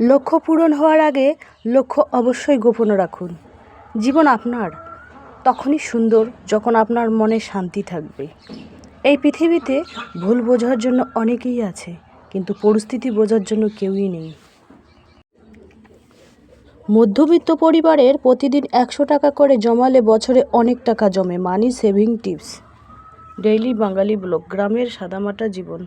লক্ষ্য পূরণ হওয়ার আগে লক্ষ্য অবশ্যই গোপন রাখুন। জীবন আপনার, তখনই সুন্দর যখন আপনার মনে শান্তি থাকবে। এই পৃথিবীতে ভুল বোঝার জন্য অনেকেই আছে, কিন্তু পরিস্থিতি বোঝার জন্য কেউই নেই। মধ্যবিত্ত পরিবারের প্রতিদিন একশো টাকা করে জমালে বছরে অনেক টাকা জমে। Money saving tips. Daily Bangali blog, গ্রামের সাদামাটা জীবন।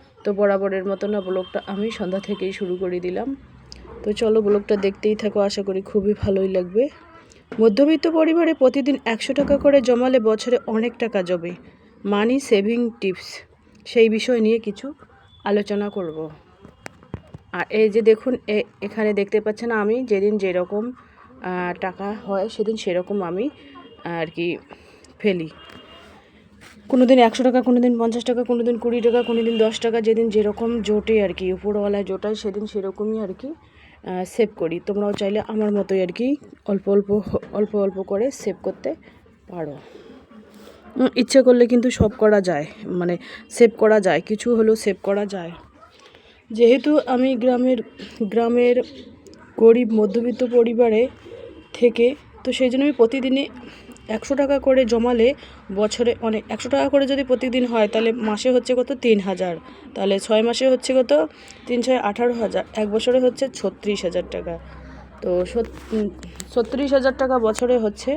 তো বরাবরের মতো না, ব্লগটা আমি সন্ধ্যা থেকেই শুরু করে দিলাম। তো চলো ব্লগটা দেখতেই থাকো, আশা করি খুবই ভালোই লাগবে। মধ্যবিত্ত পরিবারে প্রতিদিন একশো টাকা করে জমালে বছরে অনেক টাকা জমে। মানি সেভিং টিপস, সেই বিষয় নিয়ে কিছু আলোচনা করব। আর এই যে দেখুন এখানে দেখতে পাচ্ছেন আমি যেদিন যেরকম টাকা হয় সেদিন সেরকম আমি, আর কি, ফেলি। কোনো দিন একশো টাকা কোনো দিন পঞ্চাশ টাকা কোনো দিন কুড়ি টাকা কোনো দিন দশ টাকা, যেদিন যেরকম জোটে আর কি উপরওয়ালায় জোটায় সেদিন সেরকমই আর কি সেভ করি। তোমরাও চাইলে আমার মতোই আর কি, অল্প অল্প অল্প অল্প করে সেভ করতে পারো। ইচ্ছে করলে কিন্তু সব করা যায় মানে সেভ করা যায়, কিছু হলেও সেভ করা যায়। যেহেতু আমি গ্রামের গ্রামের গরিব, মধ্যবিত্ত পরিবারে থেকে, তো সেই জন্য আমি প্রতিদিনই একশো টাকা করে জমালে বছরে অনেক, একশো টাকা করে যদি প্রতিদিন হয়, তাহলে মাসে হচ্ছে কত? তিন হাজার। তাহলে ছয় মাসে হচ্ছে কত? তিন ছয় আঠারো হাজার। এক বছরে হচ্ছে ছত্রিশ হাজার টাকা। তো ছত্রিশ হাজার টাকা বছরে হচ্ছে।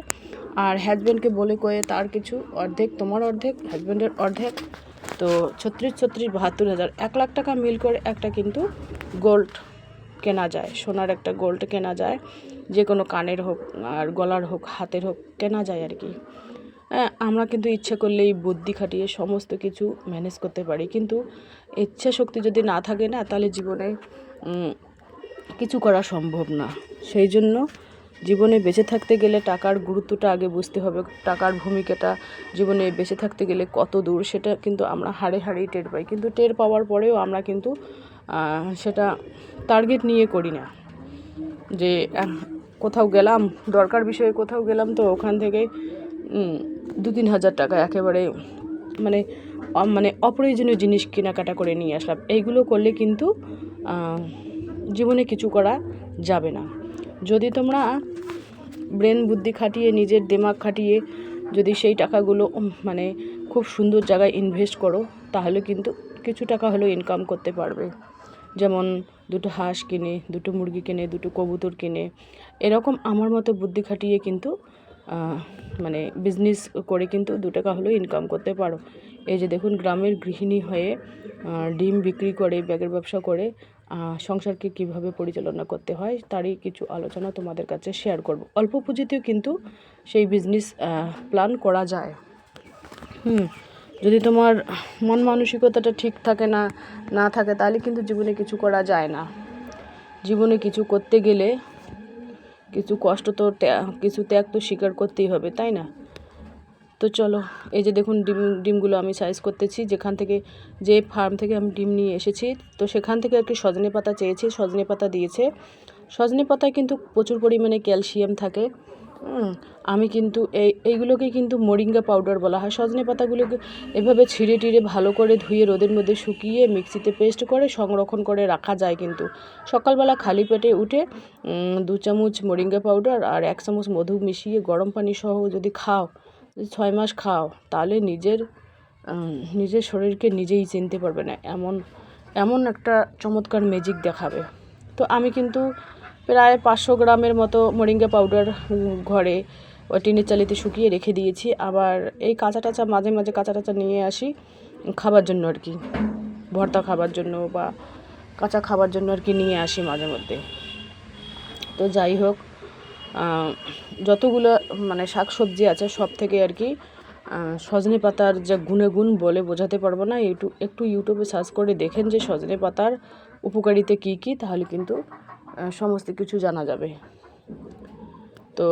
আর হ্যাজব্যান্ডকে বলে কয়ে তার কিছু অর্ধেক, তোমার অর্ধেক হাজব্যান্ডের অর্ধেক। তো ছত্রিশ ছত্রিশ, বাহাত্তর হাজার। এক লাখ টাকা মিল করে একটা কিন্তু গোল্ড কেনা যায়, সোনার একটা গোল্ড কেনা যায়। যে কোনো কানের হোক আর গলার হোক, হাতের হোক, কেনা যায় আর কি। হ্যাঁ আমরা কিন্তু ইচ্ছে করলেই বুদ্ধি খাটিয়ে সমস্ত কিছু ম্যানেজ করতে পারি। কিন্তু ইচ্ছা শক্তি যদি না থাকে না, তাহলে জীবনে কিছু করা সম্ভব না। সেই জন্য জীবনে বেঁচে থাকতে গেলে টাকার গুরুত্বটা আগে বুঝতে হবে। টাকার ভূমিকাটা জীবনে বেঁচে থাকতে গেলে কত দূর, সেটা কিন্তু আমরা হাড়ে হাড়েই টের পাই। কিন্তু টের পাওয়ার পরেও আমরা কিন্তু সেটা টার্গেট নিয়ে করি না। যে কোথাও গেলাম, দরকার বিষয়ে কোথাও গেলাম তো ওখান থেকে দু তিন হাজার টাকা একেবারে মানে মানে অপ্রয়োজনীয় জিনিস কেনাকাটা করে নিয়ে আসলাম। এইগুলো করলে কিন্তু জীবনে কিছু করা যাবে না। যদি তোমরা ব্রেন বুদ্ধি খাটিয়ে, নিজের দিমাগ খাটিয়ে, যদি সেই টাকাগুলো মানে খুব সুন্দর জায়গায় ইনভেস্ট করো, তাহলে কিন্তু কিছু টাকা হলেও ইনকাম করতে পারবে। যেমন দুটো হাঁস কিনে, দুটো মুরগি কিনে, দুটো কবুতর কিনে। এরকম আমার মতো বুদ্ধি খাটিয়ে কিন্তু মানে বিজনেস করে কিন্তু দু টাকা হলেও ইনকাম করতে পারো। এই যে দেখুন, গ্রামের গৃহিণী হয়ে ডিম বিক্রি করে, ব্যাগের ব্যবসা করে সংসারকে কীভাবে পরিচালনা করতে হয় তারই কিছু আলোচনা তোমাদের কাছে শেয়ার করব। অল্প পুঁজিতেও কিন্তু সেই বিজনেস প্ল্যান করা যায়। হুম। যদি তোমার মন মানসিকতাটা ঠিক থাকে না না থাকে, তাহলে কিন্তু জীবনে কিছু করা যায় না। জীবনে কিছু করতে গেলে কিছু কষ্ট তো কিছু ত্যাগ তো স্বীকার করতেই হবে, তাই না? তো চলো, এই যে দেখুন ডিম, ডিমগুলো আমি সাইজ করতেছি, যেখান থেকে যে ফার্ম থেকে আমি ডিম নিয়ে এসেছি, তো সেখান থেকে একটু সজনে পাতা চেয়েছি, সজনে পাতা দিয়েছে। সজনে পাতায় কিন্তু প্রচুর পরিমাণে ক্যালসিয়াম থাকে। আমি কিন্তু এই, এইগুলোকে কিন্তু মোরিঙ্গা পাউডার বলা হয়। সজনে পাতাগুলোকে এভাবে ছিঁড়ে টিড়ে ভালো করে ধুয়ে রোদের মধ্যে শুকিয়ে মিক্সিতে পেস্ট করে সংরক্ষণ করে রাখা যায় কিন্তু। সকালবেলা খালি পেটে উঠে দু চামচ মোরিঙ্গা পাউডার আর এক চামচ মধু মিশিয়ে গরম পানি সহ যদি খাও, ছয় মাস খাও, তাহলে নিজের নিজের শরীরকে নিজেই চিনতে পারবে না। এমন এমন একটা চমৎকার ম্যাজিক দেখাবে। তো আমি কিন্তু প্রায় পাঁচশো গ্রামের মতো মোরিঙ্গা পাউডার ঘরে টিনের চালিতে শুকিয়ে রেখে দিয়েছি। আবার এই কাঁচা টাচা, মাঝে মাঝে কাঁচা টাচা নিয়ে আসি খাবার জন্য আর কি। ভর্তা খাবার জন্য বা কাঁচা খাবার জন্য আর কি নিয়ে আসি মাঝে মধ্যে। তো যাই হোক যতগুলো মানে শাক সবজি আছে সব থেকে আর কি সজনে পাতার যে গুণে গুণ বলে বোঝাতে পারব না। ইউটিউব একটু ইউটিউবে সার্চ করে দেখেন যে সজনে পাতার উপকারিতা কী কী, তাহলে কিন্তু সমস্ত কিছু জানা যাবে। তো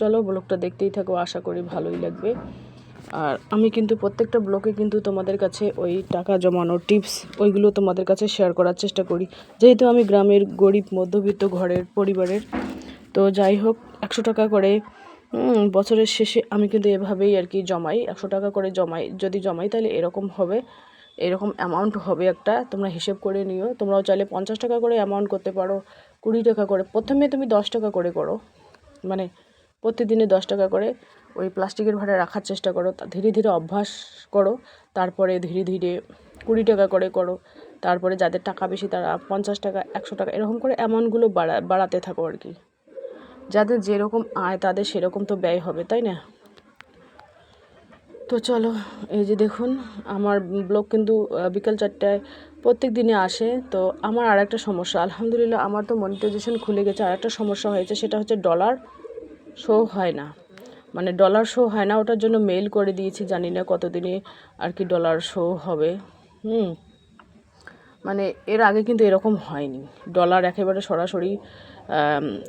চলো ব্লগটা দেখতেই থাকো, আশা করি ভালোই লাগবে। আর আমি কিন্তু প্রত্যেকটা ব্লগে কিন্তু তোমাদের কাছে ওই টাকা জমানোর টিপস, ওইগুলো তোমাদের কাছে শেয়ার করার চেষ্টা করি। যেহেতু আমি গ্রামের গরিব, মধ্যবিত্ত ঘরের পরিবারের, তো যাই হোক, একশো টাকা করে বছরের শেষে আমি কিন্তু এভাবেই আর কি জমাই। একশো টাকা করে জমাই, যদি জমাই তাহলে এরকম হবে। এরকম অ্যামাউন্ট হবে একটা, তোমরা হিসেব করে নিও। তোমরাও চাইলে পঞ্চাশ টাকা করে অ্যামাউন্ট করতে পারো, কুড়ি টাকা করে। প্রথমে তুমি দশ টাকা করে করো। মানে প্রতিদিনে দশ টাকা করে ওই প্লাস্টিকের ভাড়া রাখার চেষ্টা করো। ধীরে ধীরে অভ্যাস করো। তারপরে ধীরে ধীরে কুড়ি টাকা করে করো। তারপরে যাদের টাকা বেশি তারা পঞ্চাশ টাকা, একশো টাকা, এরকম করে অ্যামাউন্টগুলো বাড়া, বাড়াতে থাকো আর কি। যাদের যেরকম আয় তাদের সেরকম তো ব্যয় হবে, তাই না? তো চলো, এই যে দেখুন, আমার ব্লগ কিন্তু বিকাল চারটায় প্রত্যেক দিনে আসে। তো আমার আর একটা সমস্যা, আলহামদুলিল্লাহ আমার তো মনিটাইজেশন খুলে গেছে। আর একটা সমস্যা হয়েছে, সেটা হচ্ছে ডলার শো হয় না। মানে ডলার শো হয় না, ওটার জন্য মেল করে দিয়েছি, জানি না কতদিনে আর কি ডলার শো হবে। হুম। মানে এর আগে কিন্তু এরকম হয়নি। ডলার একেবারে সরাসরি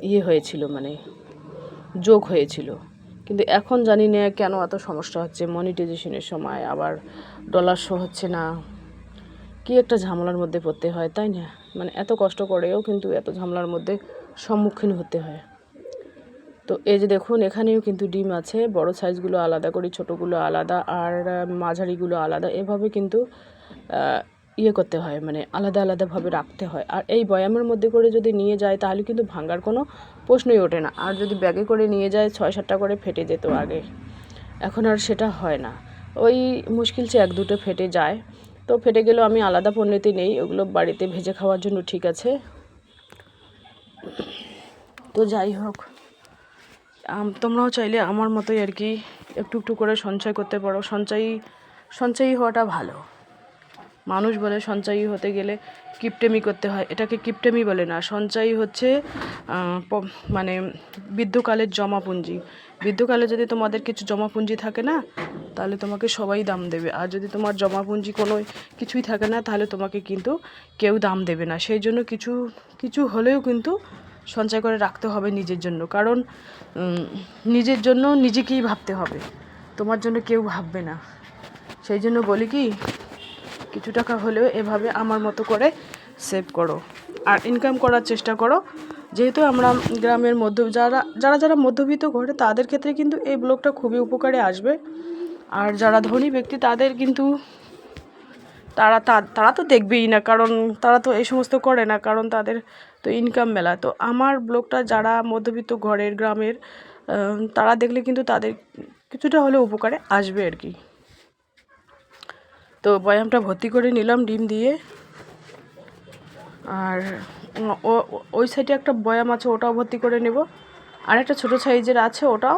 ইয়ে হয়েছিল মানে যোগ হয়েছিল। কিন্তু এখন জানি না কেন এত সমস্যা হচ্ছে মনিটাইজেশনের সময়, আবার ডলার শো হচ্ছে না। কি একটা ঝামেলার মধ্যে পড়তে হয়, তাই না? মানে এত কষ্ট করেও কিন্তু এত ঝামেলার মধ্যে সম্মুখীন হতে হয়। তো এই যে দেখুন, এখানেও কিন্তু ডিম আছে, বড় সাইজগুলো আলাদা করি, ছোটোগুলো আলাদা, আর মাঝারিগুলো আলাদা। এভাবে কিন্তু ইয়ে করতে হয় মানে আলাদা আলাদাভাবে রাখতে হয়। আর এই বয়ামের মধ্যে করে যদি নিয়ে যায়, তাহলে কিন্তু ভাঙার কোনো প্রশ্নই ওঠে না। আর যদি ব্যাগে করে নিয়ে যায়, ছয় সাতটা করে ফেটে যেত আগে। এখন আর সেটা হয় না। ওই মুশকিল সে এক দুটো ফেটে যায়। তো ফেটে গেলেও আমি আলাদা পণ্যতে নেই, ওগুলো বাড়িতে ভেজে খাওয়ার জন্য ঠিক আছে। তো যাই হোক তোমরাও চাইলে আমার মতোই আর কি একটু একটু করে সঞ্চয় করতে পারো। সঞ্চয়ী সঞ্চয়ী হওয়াটা ভালো। মানুষ বলে সঞ্চয়ী হতে গেলে কিপটেমি করতে হয়। এটাকে কিপটেমি বলে না। সঞ্চয়ী হচ্ছে মানে বৃদ্ধকালের জমা পুঁজি বৃদ্ধকালে যদি তোমাদের কিছু জমা পুঁজি থাকে না, তাহলে তোমাকে সবাই দাম দেবে। আর যদি তোমার জমা পুঁজি কোনো কিছুই থাকে না, তাহলে তোমাকে কিন্তু কেউ দাম দেবে না। সেই জন্য কিছু কিছু হলেও কিন্তু সঞ্চয় করে রাখতে হবে নিজের জন্য। কারণ নিজের জন্য নিজেকেই ভাবতে হবে। তোমার জন্য কেউ ভাববে না। সেই জন্য বলি কি কিছু টাকা হলেও এভাবে আমার মতো করে সেভ করো। আর ইনকাম করার চেষ্টা করো। যেহেতু আমরা গ্রামের মধ্য, যারা যারা যারা মধ্যবিত্ত ঘরে, তাদের ক্ষেত্রে কিন্তু এই ব্লগটা খুবই উপকারে আসবে। আর যারা ধনী ব্যক্তি, তাদের কিন্তু তারা তারা তো দেখবেই না, কারণ তারা তো এই সমস্ত করে না, কারণ তাদের তো ইনকাম মেলা। তো আমার ব্লগটা যারা মধ্যবিত্ত ঘরের, গ্রামের তারা দেখলে কিন্তু তাদের কিছুটা হলেও উপকারে আসবে আর কি। তো বয়ামটা ভর্তি করে নিলাম ডিম দিয়ে। আর ওই সাইডে একটা বয়াম আছে, ওটাও ভর্তি করে নেব। আর একটা ছোটো সাইজের আছে, ওটাও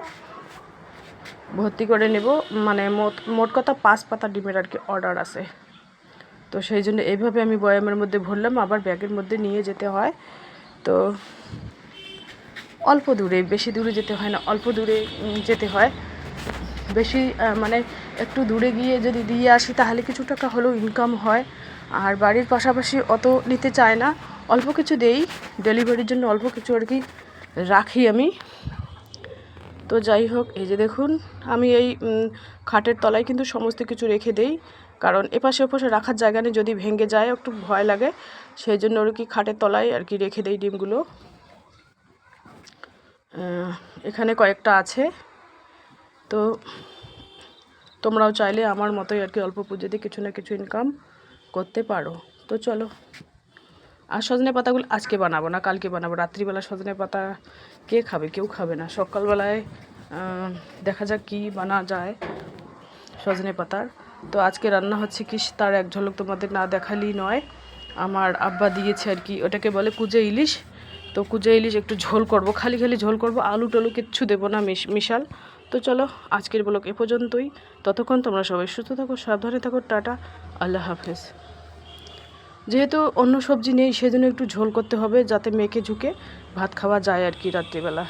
ভর্তি করে নেব। মানে মোট মোট কথা পাঁচ পাতা ডিমের আর কি অর্ডার আছে। তো সেই জন্য এইভাবে আমি বয়ামের মধ্যে ভরলাম, আবার ব্যাগের মধ্যে নিয়ে যেতে হয়। তো অল্প দূরে, বেশি দূরে যেতে হয় না, অল্প দূরে যেতে হয়। বেশি মানে একটু দূরে গিয়ে যদি দিয়ে আসি, তাহলে কিছু টাকা হলেও ইনকাম হয়। আর বাড়ির পাশাপাশি অত নিতে চায় না। অল্প কিছু দেই ডেলিভারির জন্য অল্প কিছু আর কি রাখি আমি। তো যাই হোক, এই যে দেখুন, আমি এই খাটের তলায় কিন্তু সমস্ত কিছু রেখে দেই। কারণ এপাশে ওপাশে রাখার জায়গা নেই, যদি ভেঙে যায়, একটু ভয় লাগে। সেই জন্য আর কি খাটের তলায় আর কি রেখে দেই ডিমগুলো। এখানে কয়েকটা আছে। তো তোমরাও চাইলে আমার মতোই আর কি অল্প পুঁজিতে কিছু না কিছু ইনকাম করতে পারো। তো চলো, আর সজনে পাতাগুলো আজকে বানাবো না, কালকে বানাবো। রাত্রিবেলা সজনে পাতা কে খাবে? কেউ খাবে না। সকালবেলায় দেখা যাক কি বানা যায় সজনে পাতার। তো আজকে রান্না হচ্ছে কি, তার এক ঝলক তোমাদের না দেখালেই নয়। আমার আব্বা দিয়েছে আর কি, ওটাকে বলে কুজে ইলিশ। তো কুজে ইলিশ একটু ঝোল করব, খালি খালি ঝোল করব আলু টলু কিচ্ছু দেবো না মিশ- মিশাল। তো চলো, আজকের ব্লগ এ পর্যন্তই। ততক্ষণ তোমরা সবাই সুস্থ থাকো, সাবধানে থাকো, টাটা, আল্লাহ হাফেজ। যেহেতু অন্য সবজি নেই, সেজন্য একটু ঝোল করতে হবে যাতে মেখে ঝুঁকে ভাত খাওয়া যায় আর কি রাত্রিবেলা।